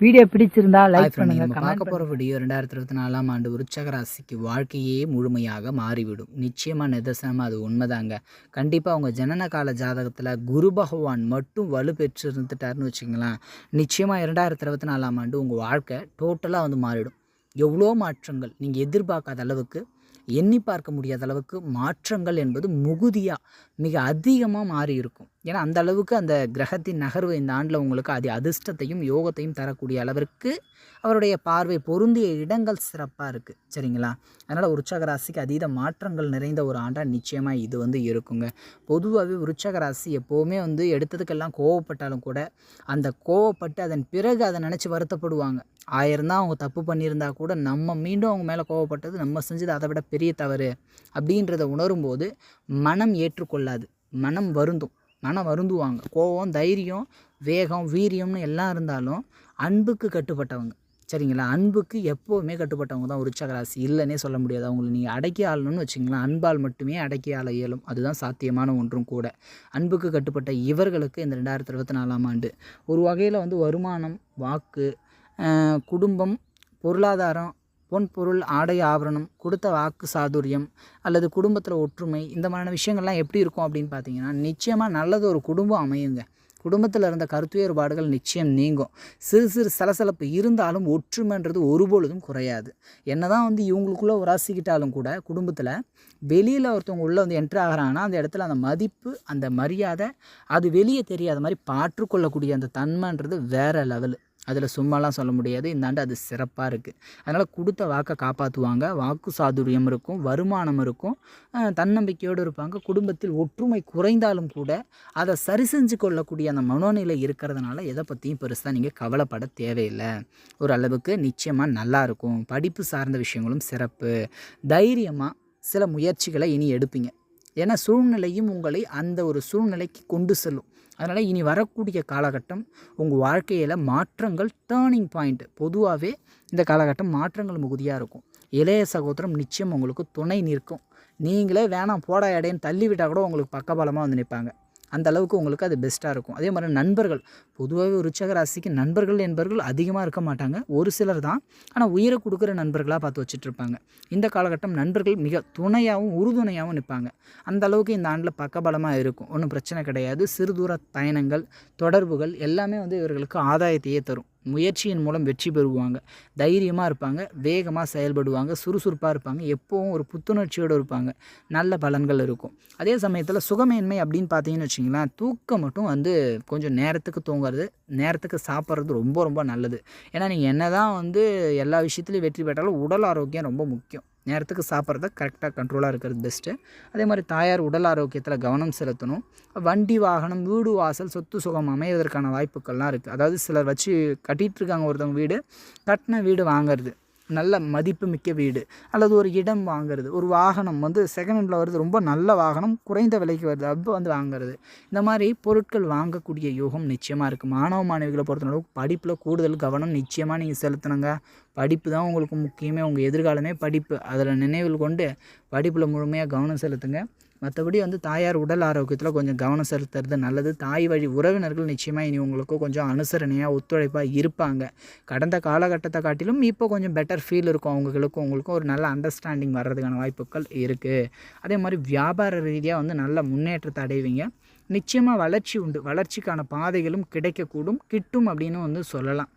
Video பிடிச்சிருந்தா like பண்ணுங்க பார்க்க போகிற வீடியோ ரெண்டாயிரத்தி இருபத்தி நாலாம் ஆண்டு விருச்சக ராசிக்கு வாழ்க்கையே முழுமையாக மாறிவிடும். நிச்சயமாக நிதர்சனமாக அது உண்மைதாங்க. கண்டிப்பாக அவங்க ஜனன கால ஜாதகத்தில் குரு பகவான் மட்டும் வலு பெற்று இருந்துட்டாருன்னு வச்சுங்களேன் நிச்சயமாக இரண்டாயிரத்தி இருபத்தி நாலாம் ஆண்டு உங்கள் வாழ்க்கை டோட்டலாக வந்து மாறிடும். எவ்வளோ மாற்றங்கள் நீங்கள் எதிர்பார்க்காத அளவுக்கு எண்ணி பார்க்க முடியாத அளவுக்கு மாற்றங்கள் என்பது முகுதியாக மிக அதிகமாக மாறி இருக்கும் ஏன்னா அந்த அளவுக்கு அந்த கிரகத்தின் நகர்வு இந்த ஆண்டில் உங்களுக்கு அது அதிர்ஷ்டத்தையும் யோகத்தையும் தரக்கூடிய அளவிற்கு அவருடைய பார்வை பொருந்திய இடங்கள் சிறப்பாக இருக்குது சரிங்களா? அதனால் உற்சாக ராசிக்கு அதீத மாற்றங்கள் நிறைந்த ஒரு ஆண்டாக நிச்சயமாக இது வந்து இருக்குங்க. பொதுவாகவே உற்சாக ராசி எப்போவுமே வந்து எடுத்ததுக்கெல்லாம் கோவப்பட்டாலும் கூட அந்த கோவப்பட்டு அதன் பிறகு அதை நினச்சி வருத்தப்படுவாங்க. ஆயிரம் தான் அவங்க தப்பு பண்ணியிருந்தா கூட நம்ம மீண்டும் அவங்க மேலே கோவப்பட்டது நம்ம செஞ்சது அதை விட பெரிய தவறு அப்படின்றத உணரும்போது மனம் ஏற்றுக்கொள்ளாது. மனம் வருந்தும். ஆனால் வருந்துவாங்க. கோவம் தைரியம் வேகம் வீரியம்னு எல்லாம் இருந்தாலும் அன்புக்கு கட்டுப்பட்டவங்க. சரிங்களா? அன்புக்கு எப்போவுமே கட்டுப்பட்டவங்க தான் உற்சகராசி இல்லைன்னே சொல்ல முடியாது. அவங்களை நீங்கள் அடக்கி ஆளணும்னு வச்சிங்களேன். அன்பால் மட்டுமே அடக்கி ஆள இயலும். அதுதான் சாத்தியமான ஒன்றும் கூட. அன்புக்கு கட்டுப்பட்ட இவர்களுக்கு இந்த ரெண்டாயிரத்தி இருபத்தி நாலாம் ஆண்டு ஒரு வகையில் வந்து வருமானம் வாக்கு குடும்பம் பொருளாதாரம் பொன் பொருள் ஆடை ஆபரணம் கொடுத்த வாக்கு சாதுரியம் அல்லது குடும்பத்தில் ஒற்றுமை இந்த மாதிரியான விஷயங்கள்லாம் எப்படி இருக்கும் அப்படின்னு பார்த்தீங்கன்னா நிச்சயமாக நல்லது ஒரு குடும்பம் அமையுங்க. குடும்பத்தில் இருந்த கருத்து வேறுபாடுகள் நிச்சயம் நீங்கும். சிறு சிறு சலசலப்பு இருந்தாலும் ஒற்றுமைன்றது ஒருபொழுதும் குறையாது. என்ன தான் வந்து இவங்களுக்குள்ளே உராசிக்கிட்டாலும் கூட குடும்பத்தில் வெளியில் ஒருத்தவங்க உள்ளே வந்து என்ட்ரு ஆகிறாங்கன்னா அந்த இடத்துல அந்த மதிப்பு அந்த மரியாதை அது வெளியே தெரியாத மாதிரி பாற்றுக்கொள்ளக்கூடிய அந்த தன்மைன்றது வேறு லெவலு அதில் சும்மாலாம் சொல்ல முடியாது. இந்த ஆண்டு அது சிறப்பாக இருக்குது அதனால் கொடுத்த வாக்கை காப்பாற்றுவாங்க. வாக்கு சாதுரியம் இருக்கும் வருமானம் இருக்கும். தன்னம்பிக்கையோடு இருப்பாங்க. குடும்பத்தில் ஒற்றுமை குறைந்தாலும் கூட அதை சரி செஞ்சு கொள்ளக்கூடிய அந்த மனோநிலை இருக்கிறதுனால எதை பற்றியும் பெருசாக நீங்கள் கவலைப்பட தேவையில்லை. ஓரளவுக்கு நிச்சயமாக நல்லாயிருக்கும் படிப்பு சார்ந்த விஷயங்களும் சிறப்பு. தைரியமாக சில முயற்சிகளை இனி எடுப்பீங்க. ஏன்னா சூழ்நிலையும் உங்களை அந்த ஒரு சூழ்நிலைக்கு கொண்டு செல்லும். அதனால் இனி வரக்கூடிய காலகட்டம் உங்கள் வாழ்க்கையில் மாற்றங்கள் டேர்னிங் பாயிண்ட் பொதுவாகவே இந்த காலகட்டம் மாற்றங்கள் மிகுதியாக இருக்கும். இளைய சகோதரம் நிச்சயம் உங்களுக்கு துணை நிற்கும். நீங்களே வேணாம் போடா இடையன்னு தள்ளி விட்டால் கூட உங்களுக்கு பக்கபலமாக வந்து நிற்பாங்க அந்த அளவுக்கு உங்களுக்கு அது பெஸ்ட்டாக இருக்கும். அதே மாதிரி நண்பர்கள் பொதுவாகவே ஒரு ராசிக்கு நண்பர்கள் என்பவர்கள் அதிகமாக இருக்க மாட்டாங்க. ஒரு சிலர் தான். ஆனால் உயிரை கொடுக்குற நண்பர்களாக பார்த்து வச்சுட்ருப்பாங்க இந்த காலகட்டம் நண்பர்கள் மிக துணையாகவும் உறுதுணையாகவும் நிற்பாங்க அந்த அளவுக்கு இந்த ஆண்டில் பக்கபலமாக இருக்கும். ஒன்றும் பிரச்சனை கிடையாது. சிறு தூர பயணங்கள் தொடர்புகள் எல்லாமே வந்து இவர்களுக்கு ஆதாயத்தையே தரும். முயற்சியின் மூலம் வெற்றி பெறுவாங்க. தைரியமாக இருப்பாங்க. வேகமாக செயல்படுவாங்க. சுறுசுறுப்பாக இருப்பாங்க. எப்போவும் ஒரு புத்துணர்ச்சியோடு இருப்பாங்க. நல்ல பலன்கள் இருக்கும். அதே சமயத்தில் சுகமேன்மை அப்படின்னு பார்த்தீங்கன்னு வச்சிங்களேன் தூக்கம் மட்டும் வந்து கொஞ்சம் நேரத்துக்கு தூங்குறது நேரத்துக்கு சாப்பிட்றது ரொம்ப ரொம்ப நல்லது. ஏன்னா நீங்கள் என்ன தான் வந்து எல்லா விஷயத்துலையும் வெற்றி பெற்றாலும் உடல் ஆரோக்கியம் ரொம்ப முக்கியம். நேரத்துக்கு சாப்பிட்றத கரெக்டாக கண்ட்ரோலாக இருக்கிறது பெஸ்ட்டு அதே மாதிரி தாயார் உடல் ஆரோக்கியத்தில் கவனம் செலுத்தணும். வண்டி வாகனம் வீடு வாசல் சொத்து சுகம் அமைவதற்கான வாய்ப்புகள்லாம் இருக்குது அதாவது சிலர் வச்சு கட்டிகிட்டு இருக்காங்க ஒருத்தவங்க வீடு கட்டின வீடு வாங்குறது. நல்ல மதிப்பு மிக்க வீடு. அல்லது ஒரு இடம் வாங்குறது. ஒரு வாகனம் வந்து செகண்ட் ஹேண்டில் வருது. ரொம்ப நல்ல வாகனம் குறைந்த விலைக்கு வருது. அப்போ வந்து வாங்குறது. இந்த மாதிரி பொருட்கள் வாங்கக்கூடிய யோகம் நிச்சயமாக இருக்குது மாணவ மாணவிகளை பொறுத்தளவுக்கு படிப்பில் கூடுதல் கவனம் நிச்சயமாக நீங்கள் செலுத்தணுங்க. படிப்பு தான் உங்களுக்கு முக்கியமே. உங்கள் எதிர்காலமே படிப்பு. அதில் நினைவில் கொண்டு படிப்பில் முழுமையாக கவனம் செலுத்துங்க. மற்றபடி வந்து தாயார் உடல் ஆரோக்கியத்தில் கொஞ்சம் கவனம் செலுத்துறது நல்லது. தாய் வழி உறவினர்கள் நிச்சயமாக இனி உங்களுக்கு கொஞ்சம் அனுசரணையாக ஒத்துழைப்பாக இருப்பாங்க. கடந்த காலகட்டத்தை காட்டிலும் இப்போ கொஞ்சம் பெட்டர் ஃபீல் இருக்கும். அவங்களுக்கும் உங்களுக்கும் ஒரு நல்ல அண்டர்ஸ்டாண்டிங் வர்றதுக்கான வாய்ப்புகள் இருக்குது அதே மாதிரி வியாபார ரீதியாக வந்து நல்ல முன்னேற்றத்தை அடைவீங்க. நிச்சயமாக வளர்ச்சி உண்டு. வளர்ச்சிக்கான பாதைகளும் கிடைக்கக்கூடும். கிட்டும் அப்படின்னு வந்து சொல்லலாம்.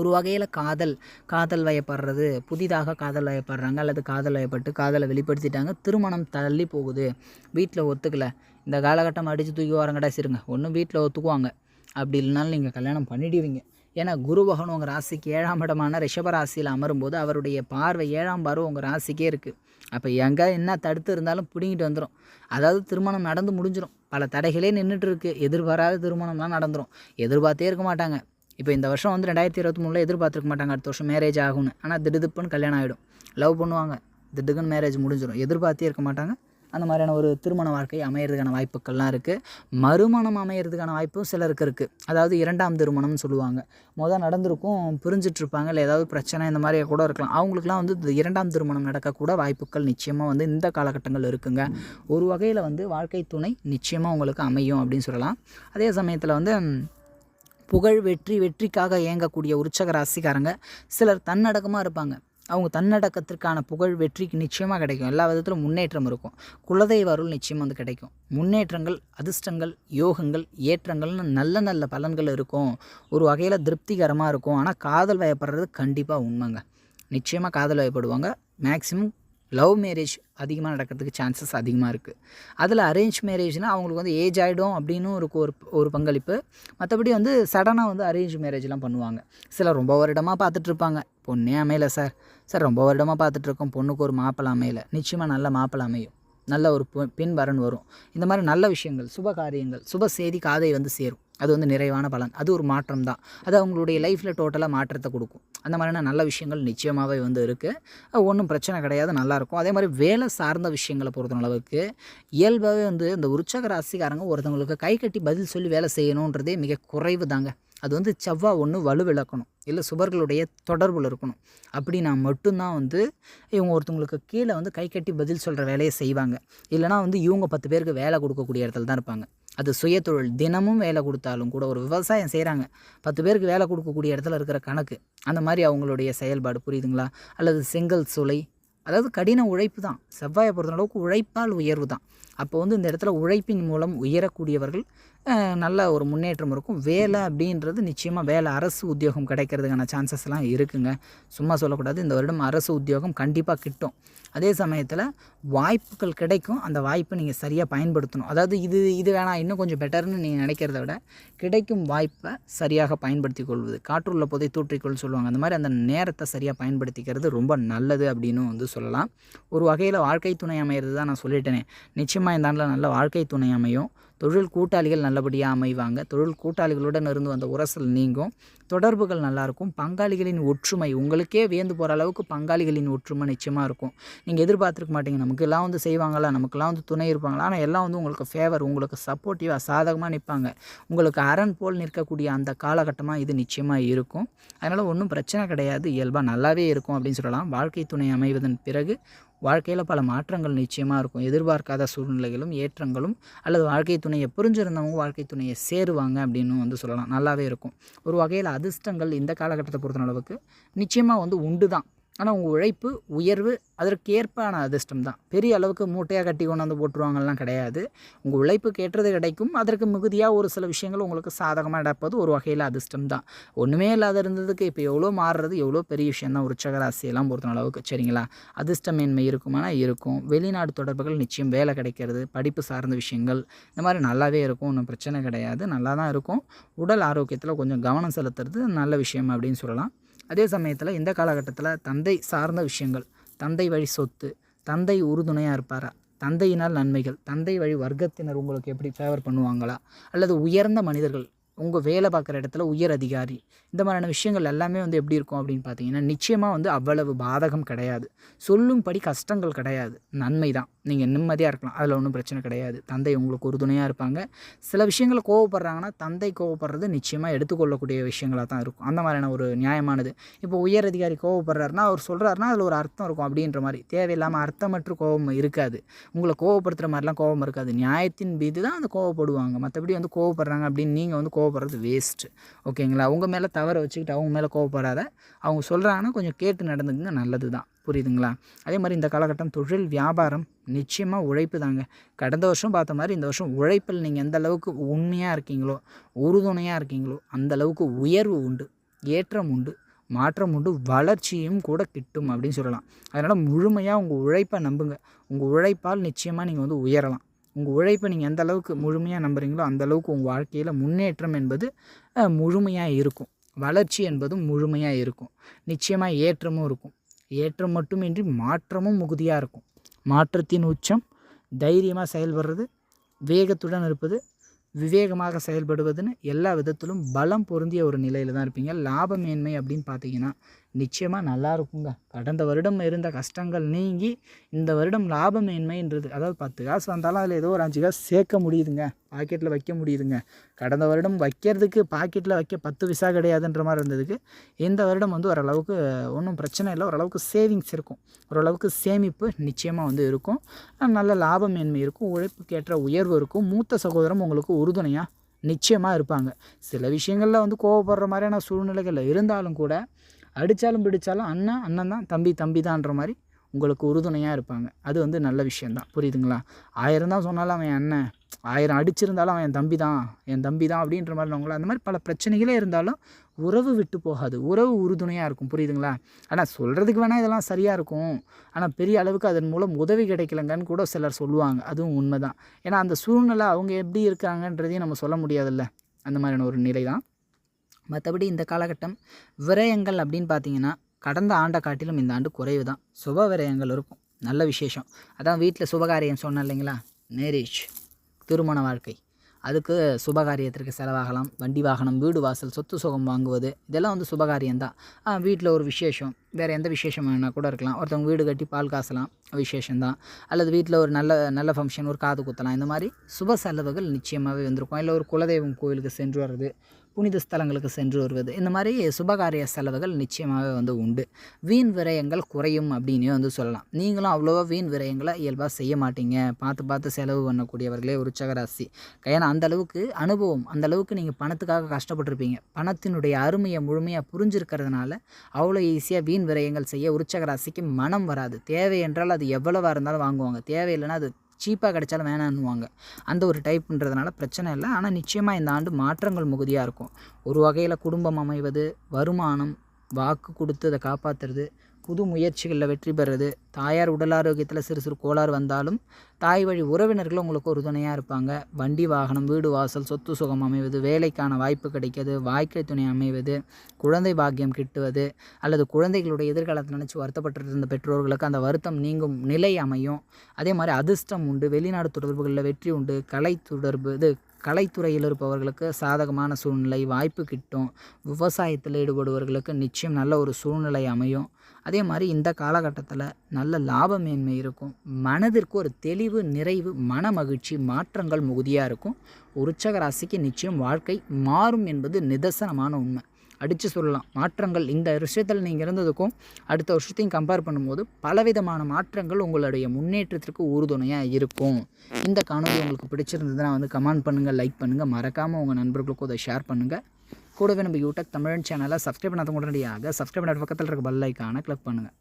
ஒரு வகையில் காதல் காதல் வயப்படுறது புதிதாக காதல் வயப்படுறாங்க அல்லது காதல் வயப்பட்டு காதலை வெளிப்படுத்திட்டாங்க திருமணம் தள்ளி போகுது. வீட்டில் ஒத்துக்கல. இந்த காலகட்டம் அடித்து தூக்கி வரங்கடா சிறுங்க ஒன்றும் வீட்டில் ஒத்துக்குவாங்க. அப்படி இல்லைனாலும் நீங்கள் கல்யாணம் பண்ணிடுவீங்க. ஏன்னா குரு பகவான் உங்கள் ராசிக்கு ஏழாம் இடமான ரிஷப ராசியில் அமரும்போது அவருடைய பார்வை ஏழாம் பார்வை உங்கள் ராசிக்கே இருக்குது அப்போ எங்கே என்ன தடுத்து இருந்தாலும் பிடிங்கிட்டு வந்துடும் அதாவது திருமணம் நடந்து முடிஞ்சிடும் பல தடைகளே நின்றுட்டு இருக்கு. எதிர்பாராத திருமணம்லாம் நடந்துடும் எதிர்பார்த்தே இருக்க மாட்டாங்க. இப்போ இந்த வருஷம் வந்து ரெண்டாயிரத்தி இருபத்தி மூணில் எதிர்பார்த்துருக்க மாட்டாங்க அடுத்த வருஷம் மேரேஜ் ஆகும்னு. ஆனால் திடுதுப்புன்னு கல்யாணம் ஆகிடும் லவ் பண்ணுவாங்க. திடுக்குன்னு மேரேஜ் முடிஞ்சிடும் எதிர்பார்த்தே இருக்க மாட்டாங்க. அந்த மாதிரியான ஒரு திருமண வாழ்க்கை அமையிறதுக்கான வாய்ப்புகள்லாம் இருக்குது மறுமணம் அமையிறதுக்கான வாய்ப்பும் சிலருக்கு இருக்குது அதாவது இரண்டாம் திருமணம்னு சொல்லுவாங்க. மொதல் நடந்திருக்கும் பிரிஞ்சிட்ருப்பாங்க. இல்லை ஏதாவது பிரச்சனை இந்த மாதிரி கூட இருக்கலாம். அவங்களுக்குலாம் வந்து இந்த இரண்டாம் திருமணம் நடக்கக்கூட வாய்ப்புகள் நிச்சயமாக வந்து இந்த காலகட்டங்கள் இருக்குங்க. ஒரு வகையில் வந்து வாழ்க்கை துணை நிச்சயமாக உங்களுக்கு அமையும் அப்படின்னு சொல்லலாம். அதே சமயத்தில் வந்து புகழ் வெற்றி வெற்றிக்காக இயங்கக்கூடிய உற்சக ராசிக்காரங்க சிலர் தன்னடக்கமாக இருப்பாங்க. அவங்க தன்னடக்கத்திற்கான புகழ் வெற்றிக்கு நிச்சயமாக கிடைக்கும். எல்லா விதத்திலும் முன்னேற்றம் இருக்கும். குலதெய்வ அருள் நிச்சயம் வந்து கிடைக்கும். முன்னேற்றங்கள் அதிர்ஷ்டங்கள் யோகங்கள் ஏற்றங்கள்னு நல்ல நல்ல பலன்கள் இருக்கும். ஒரு வகையில் திருப்திகரமாக இருக்கும். ஆனால் காதல் வயப்படுறது கண்டிப்பாக உண்மைங்க. நிச்சயமாக காதல் வயப்படுவாங்க. மேக்ஸிமம் லவ் மேரேஜ் அதிகமாக நடக்கிறதுக்கு சான்சஸ் அதிகமாக இருக்குது அதில் அரேஞ்ச் மேரேஜ்னால் அவங்களுக்கு வந்து ஏஜ் ஆகிடும் அப்படின்னு ஒரு ஒரு ஒரு பங்களிப்பு. மற்றபடி வந்து சடனாக வந்து அரேஞ்ச் மேரேஜ்லாம் பண்ணுவாங்க. சில ரொம்ப வருடமாக பார்த்துட்ருப்பாங்க பொண்ணே அமையல சார் சார் ரொம்ப வருடமாக பார்த்துட்ருக்கோம் பொண்ணுக்கு ஒரு மாப்பிள்ளை அமையல. நிச்சயமாக நல்ல மாப்பிள்ளை அமையும். நல்ல ஒரு பெ- பெண் வரன் வரும். இந்த மாதிரி நல்ல விஷயங்கள் சுப காரியங்கள் சுப செய்தி காதை வந்து சேரும். அது வந்து நிறைவான பலன். அது ஒரு மாற்றம் தான் அது அவங்களுடைய லைஃப்பில் டோட்டலாக மாற்றத்தை கொடுக்கும். அந்த மாதிரியான நல்ல விஷயங்கள் நிச்சயமாகவே வந்து இருக்குது ஒன்றும் பிரச்சனை கிடையாது நல்லாயிருக்கும் அதே மாதிரி வேலை சார்ந்த விஷயங்களை பொறுத்த அளவுக்கு இயல்பாகவே வந்து இந்த உற்சக ராசிக்காரங்க ஒருத்தவங்களுக்கு கை கட்டி பதில் சொல்லி வேலை செய்யணுன்றதே மிக குறைவு தாங்க அது வந்து செவ்வாய் ஒன்று வலுவிளக்கணும் இல்லை சுபர்களுடைய தொடர்பில் இருக்கணும். அப்படின்னா மட்டும்தான் வந்து இவங்க ஒருத்தவங்களுக்கு கீழே வந்து கை கட்டி பதில் சொல்கிற வேலையை செய்வாங்க. இல்லைனா வந்து இவங்க பத்து பேருக்கு வேலை கொடுக்கக்கூடிய இடத்துல தான் இருப்பாங்க. அது சுயத்தொழில் தினமும் வேலை கொடுத்தாலும் கூட ஒரு விவசாயம் செய்கிறாங்க பத்து பேருக்கு வேலை கொடுக்கக்கூடிய இடத்துல இருக்கிற கணக்கு அந்த மாதிரி அவங்களுடைய செயல்பாடு புரியுதுங்களா? அல்லது செங்கல் சுலை அதாவது கடின உழைப்பு தான். செவ்வாயை பொறுத்த அளவுக்கு உழைப்பால் உயர்வு தான். அப்போ வந்து இந்த இடத்துல உழைப்பின் மூலம் உயரக்கூடியவர்கள் நல்ல ஒரு முன்னேற்றம் இருக்கும். வேலை அப்படின்றது நிச்சயமாக வேலை அரசு உத்தியோகம் கிடைக்கிறதுக்கான சான்சஸ்லாம் இருக்குங்க. சும்மா சொல்லக்கூடாது. இந்த வருடம் அரசு உத்தியோகம் கண்டிப்பாக கிட்டும். அதே சமயத்தில் வாய்ப்புகள் கிடைக்கும். அந்த வாய்ப்பை நீங்கள் சரியாக பயன்படுத்தணும். அதாவது இது இது வேணாம். இன்னும் கொஞ்சம் பெட்டர்னு நீங்கள் நினைக்கிறத விட கிடைக்கும் வாய்ப்பை சரியாக பயன்படுத்தி கொள்வது. காற்றுள்ள போதை தூற்றிக்கொள் சொல்லுவாங்க. அந்த மாதிரி அந்த நேரத்தை சரியாக பயன்படுத்திக்கிறது ரொம்ப நல்லது அப்படின்னு வந்து சொல்லலாம். ஒரு வகையில் வாழ்க்கை துணை அமையிறது தான் நான் சொல்லிட்டேனே. நிச்சயமாக இந்த ஆண்டில் நல்ல வாழ்க்கை துணை அமையும். தொழில் கூட்டாளிகள் நல்லபடியாக அமைவாங்க. தொழில் கூட்டாளிகளுடன் இருந்து வந்த உரசல் நீங்கும். தொடர்புகள் நல்லாயிருக்கும் பங்காளிகளின் ஒற்றுமை உங்களுக்கே வியந்து போகிற அளவுக்கு பங்காளிகளின் ஒற்றுமை நிச்சயமாக இருக்கும். நீங்கள் எதிர்பார்த்துருக்க மாட்டீங்க. நமக்கு எல்லாம் வந்து செய்வாங்களா? நமக்கெல்லாம் வந்து துணை இருப்பாங்களா? ஆனால் எல்லாம் வந்து உங்களுக்கு ஃபேவர் உங்களுக்கு சப்போர்ட்டிவாக சாதகமாக நிற்பாங்க உங்களுக்கு அரண் போல் நிற்கக்கூடிய அந்த காலகட்டமாக இது நிச்சயமாக இருக்கும். அதனால் ஒன்றும் பிரச்சனை கிடையாது. இயல்பாக நல்லாவே இருக்கும் அப்படின்னு சொல்லலாம். வாழ்க்கை துணை அமைவதன் பிறகு வாழ்க்கையில் பல மாற்றங்கள் நிச்சயமாக இருக்கும். எதிர்பார்க்காத சூழ்நிலைகளும் ஏற்றங்களும் அல்லது வாழ்க்கை துணையை புரிஞ்சிருந்தவங்க வாழ்க்கை துணையை சேருவாங்க அப்படின்னு வந்து சொல்லலாம். நல்லாவே இருக்கும். ஒரு வகையில் அதிர்ஷ்டங்கள் இந்த காலகட்டத்தை பொறுத்த அளவுக்கு நிச்சயமாக வந்து உண்டு தான் ஆனால் உங்கள் உழைப்பு உயர்வு அதற்கேற்பான அதிர்ஷ்டம் தான். பெரிய அளவுக்கு மூட்டையாக கட்டி கொண்டு வந்து போட்டுருவாங்கலாம் கிடையாது. உங்கள் உழைப்பு கேட்டது கிடைக்கும். அதற்கு மிகுதியாக ஒரு சில விஷயங்கள் உங்களுக்கு சாதகமாக நடப்பது ஒரு வகையில் அதிர்ஷ்டம் தான். ஒன்றுமே இல்லாத இருந்ததுக்கு இப்போ எவ்வளோ மாறுறது எவ்வளோ பெரிய விஷயம் தான் உற்சக ராசியெல்லாம் பொறுத்த அளவுக்கு சரிங்களா? அதிர்ஷ்டமேன்மை இருக்குமானா இருக்கும். வெளிநாடு தொடர்புகள் நிச்சயம் வேலை கிடைக்கிறது படிப்பு சார்ந்த விஷயங்கள். இந்த மாதிரி நல்லாவே இருக்கும் ஒன்றும் பிரச்சனை கிடையாது. நல்லா தான் இருக்கும். உடல் ஆரோக்கியத்தில் கொஞ்சம் கவனம் செலுத்துறது நல்ல விஷயம் அப்படின்னு சொல்லலாம். அதே சமயத்தில் இந்த காலகட்டத்தில் தந்தை சார்ந்த விஷயங்கள் தந்தை வழி சொத்து தந்தை உறுதுணையாக இருப்பாரா? தந்தையினால் நன்மைகள் தந்தை வழி வர்க்கத்தினர் உங்களுக்கு எப்படி ஃபேவர் பண்ணுவாங்களா? அல்லது உயர்ந்த மனிதர்கள் உங்கள் வேலை பார்க்குற இடத்துல உயர் அதிகாரி. இந்த மாதிரியான விஷயங்கள் எல்லாமே வந்து எப்படி இருக்கும் அப்படின்னு பார்த்தீங்கன்னா நிச்சயமாக வந்து அவ்வளவு பாதகம் கிடையாது. சொல்லும்படி கஷ்டங்கள் கிடையாது. நன்மை தான். நீங்கள் நிம்மதியாக இருக்கலாம். அதில் ஒன்றும் பிரச்சனை கிடையாது. தந்தை உங்களுக்கு உறுதுணையாக இருப்பாங்க. சில விஷயங்களை கோவப்படுறாங்கன்னா தந்தை கோவப்படுறது நிச்சயமாக எடுத்துக்கொள்ளக்கூடிய விஷயங்களாக தான் இருக்கும். அந்த மாதிரியான ஒரு நியாயமானது. இப்போ உயர் அதிகாரி கோவப்படுறாருன்னா அவர் சொல்கிறாருன்னா அதில் ஒரு அர்த்தம் இருக்கும் அப்படின்ற மாதிரி. தேவையில்லாமல் அர்த்தமற்ற கோபம் இருக்காது. உங்களை கோவப்படுத்துகிற மாதிரிலாம் கோபம் இருக்காது. நியாயத்தின் மீது தான் அந்த கோவப்படுவாங்க. மற்றபடி வந்து கோவப்படுறாங்க அப்படின்னு நீங்கள் வந்து கோவப்படுறது வேஸ்ட்டு ஓகேங்களா? அவங்க மேலே தவற வச்சுக்கிட்டு அவங்க மேலே கோவப்படாத. அவங்க சொல்கிறாங்கன்னா கொஞ்சம் கேட்டு நடந்துக்குங்க நல்லது தான் புரியுதுங்களா? அதே மாதிரி இந்த காலகட்டம் தொழில் வியாபாரம் நிச்சயமாக உழைப்பு தாங்க கடந்த வருஷம் பார்த்த மாதிரி இந்த வருஷம் உழைப்பில் நீங்கள் எந்த அளவுக்கு உண்மையாக இருக்கீங்களோ உறுதுணையாக இருக்கீங்களோ அந்த அளவுக்கு உயர்வு உண்டு ஏற்றம் உண்டு மாற்றம் உண்டு வளர்ச்சியும் கூட கிட்டும் அப்படின்னு சொல்லலாம். அதனால் முழுமையாக உங்கள் உழைப்பை நம்புங்க. உங்கள் உழைப்பால் நிச்சயமாக நீங்கள் வந்து உயரலாம். உங்கள் உழைப்பை நீங்கள் எந்த அளவுக்கு முழுமையாக நம்புறீங்களோ அந்தளவுக்கு உங்கள் வாழ்க்கையில் முன்னேற்றம் என்பது முழுமையாக இருக்கும். வளர்ச்சி என்பதும் முழுமையாக இருக்கும். நிச்சயமாக ஏற்றமும் இருக்கும். ஏற்றம் மட்டுமின்றி மாற்றமும் மிகுதியாக இருக்கும். மாற்றத்தின் உச்சம் தைரியமாக செயல்படுறது வேகத்துடன் இருப்பது விவேகமாக செயல்படுவதுன்னு எல்லா விதத்திலும் பலம் பொருந்திய ஒரு நிலையில் தான் இருப்பீங்க. லாபமேன்மை அப்படின்னு பார்த்தீங்கன்னா நிச்சயமாக நல்லா இருக்குங்க கடந்த வருடம் இருந்த கஷ்டங்கள் நீங்கி இந்த வருடம் லாபமேன்மைன்றது அதாவது பத்து காசு வந்தாலும் அதில் ஏதோ ஒரு அஞ்சு காசு சேர்க்க முடியுதுங்க. பாக்கெட்டில் வைக்க முடியுதுங்க. கடந்த வருடம் வைக்கிறதுக்கு பாக்கெட்டில் வைக்க பத்து விசா கிடையாதுன்ற மாதிரி இருந்ததுக்கு இந்த வருடம் வந்து ஓரளவுக்கு ஒன்றும் பிரச்சனை இல்லை. ஓரளவுக்கு சேவிங்ஸ் இருக்கும். ஓரளவுக்கு சேமிப்பு நிச்சயமாக வந்து இருக்கும். நல்ல லாபமேன்மை இருக்கும். உழைப்புக்கேற்ற உயர்வு இருக்கும். மூத்த சகோதரம் உங்களுக்கு உறுதுணையாக நிச்சயமாக இருப்பாங்க. சில விஷயங்களில் வந்து கோவப்படுற மாதிரியான சூழ்நிலைகளில் இருந்தாலும் கூட அடித்தாலும் பிடிச்சாலும் அண்ணன் அண்ணன் தான் தம்பி தம்பி தான்ற மாதிரி உங்களுக்கு உறுதுணையாக இருப்பாங்க. அது வந்து நல்ல விஷயந்தான் புரியுதுங்களா? ஆயிரம் தான் சொன்னாலும் அவன் அண்ணன். ஆயிரம் அடிச்சிருந்தாலும் அவன் என் தம்பி தான் என் தம்பி தான் அப்படின்ற மாதிரி அவங்கள அந்த மாதிரி பல பிரச்சனைகளே இருந்தாலும் உறவு விட்டு போகாது. உறவு உறுதுணையாக இருக்கும். புரியுதுங்களா? ஆனால் சொல்கிறதுக்கு வேணால் இதெல்லாம் சரியாக இருக்கும். ஆனால் பெரிய அளவுக்கு அதன் மூலம் உதவி கிடைக்கலங்கன்னு கூட சிலர் சொல்லுவாங்க. அதுவும் உண்மை தான் ஏன்னா அந்த சூழ்நிலை அவங்க எப்படி இருக்காங்கன்றதையும் நம்ம சொல்ல முடியாதுல்ல. அந்த மாதிரியான ஒரு நிலை தான் மற்றபடி இந்த காலகட்டம் விரயங்கள் அப்படின்னு பார்த்தீங்கன்னா கடந்த ஆண்டை காட்டிலும் இந்த ஆண்டு குறைவு தான் சுப விரயங்கள் இருக்கும். நல்ல விசேஷம். அதான் வீட்டில் சுபகாரியம் சொன்னேன் இல்லைங்களா? மேரேஜ் திருமண வாழ்க்கை. அதுக்கு சுபகாரியத்திற்கு செலவாகலாம். வண்டி வாகனம் வீடு வாசல் சொத்து சுகம் வாங்குவது இதெல்லாம் வந்து சுபகாரியம் தான் வீட்டில் ஒரு விசேஷம். வேறு எந்த விசேஷம் வேணால் கூட இருக்கலாம். ஒருத்தவங்க வீடு கட்டி பால் காசலாம் விசேஷம்தான். அல்லது வீட்டில் ஒரு நல்ல நல்ல ஃபங்க்ஷன் ஒரு காது குத்தலாம். இந்த மாதிரி சுப செலவுகள் நிச்சயமாகவே வந்திருக்கும். இல்லை ஒரு குலதெய்வம் கோயிலுக்கு சென்று வர்றது புனித ஸ்தலங்களுக்கு சென்று வருவது இந்த மாதிரி சுபகாரிய செலவுகள் நிச்சயமாகவே வந்து உண்டு. வீண் விரயங்கள் குறையும் அப்படின்னே வந்து சொல்லலாம். நீங்களும் அவ்வளோவா வீண் விரயங்களை இயல்பாக செய்ய மாட்டீங்க. பார்த்து பார்த்து செலவு பண்ணக்கூடியவர்களே ஒரு ராசி ஏன்னா அந்த அளவுக்கு அனுபவம் அந்த அளவுக்கு நீங்கள் பணத்துக்காக கஷ்டப்பட்டுருப்பீங்க. பணத்தினுடைய அருமையை முழுமையாக புரிஞ்சிருக்கிறதுனால அவ்வளோ ஈஸியாக வீண் விரயங்கள் செய்ய உற்சக ராசிக்கு மனம் வராது. தேவை என்றால் அது எவ்வளவாக இருந்தாலும் வாங்குவாங்க. தேவையில்லைன்னா அது சீப்பாக கிடைச்சாலும் வேணான்னுவாங்க. அந்த ஒரு டைப்புன்றதுனால பிரச்சனை இல்லை. ஆனால் நிச்சயமாக இந்த ஆண்டு மாற்றங்கள் மிகுதியாக இருக்கும். ஒரு வகையில் குடும்பம் அமைவது வருமானம் வாக்கு கொடுத்து அதை காப்பாற்றுறது புது முயற்சிகளில் வெற்றி பெறுறது. தாயார் உடல் ஆரோக்கியத்தில் சிறு சிறு கோளாறு வந்தாலும் தாய் வழி உறவினர்கள் உங்களுக்கு ஒரு துணையாக இருப்பாங்க. வண்டி வாகனம் வீடு வாசல் சொத்து சுகம் அமைவது வேலைக்கான வாய்ப்பு கிடைக்கிறது வாழ்க்கை துணை அமைவது குழந்தை பாக்கியம் கிட்டுவது அல்லது குழந்தைகளுடைய எதிர்காலத்தை நினச்சி வருத்தப்பட்டு இருந்த பெற்றோர்களுக்கு அந்த வருத்தம் நீங்கும் நிலை அமையும். அதே மாதிரி அதிர்ஷ்டம் உண்டு வெளிநாடு தொடர்புகளில் வெற்றி உண்டு கலை தொடர்பு இது கலைத்துறையில் இருப்பவர்களுக்கு சாதகமான சூழ்நிலை வாய்ப்பு கிட்டும். விவசாயத்தில் ஈடுபடுபவர்களுக்கு நிச்சயம் நல்ல ஒரு சூழ்நிலை அமையும். அதே மாதிரி இந்த காலகட்டத்தில் நல்ல லாபமேன்மை இருக்கும். மனதிற்கு ஒரு தெளிவு நிறைவு மன மகிழ்ச்சி மாற்றங்கள் மிகுதியாக இருக்கும். உற்சக ராசிக்கு நிச்சயம் வாழ்க்கை மாறும் என்பது நிதர்சனமான உண்மை. அடித்து சொல்லலாம். மாற்றங்கள் இந்த விஷயத்தில் நீங்கள் இருந்ததுக்கும் அடுத்த வருஷத்தையும் கம்பேர் பண்ணும்போது பலவிதமான மாற்றங்கள் உங்களுடைய முன்னேற்றத்திற்கு உறுதுணையாக இருக்கும். இந்த காணொலி உங்களுக்கு பிடிச்சிருந்ததுன்னா வந்து கமெண்ட் பண்ணுங்கள் லைக் பண்ணுங்கள் மறக்காமல் உங்கள் நண்பர்களுக்கும் அதை ஷேர் பண்ணுங்கள் கூடவே நம்ம யூடியூப் தமிழ் சேனலை சப்ஸ்கிரைப் பண்ணாத உடனடியாக சப்ஸ்கிரைப் பண்ண பக்கத்தில் இருக்க பல்லைக்கான கிளிக் பண்ணுங்கள்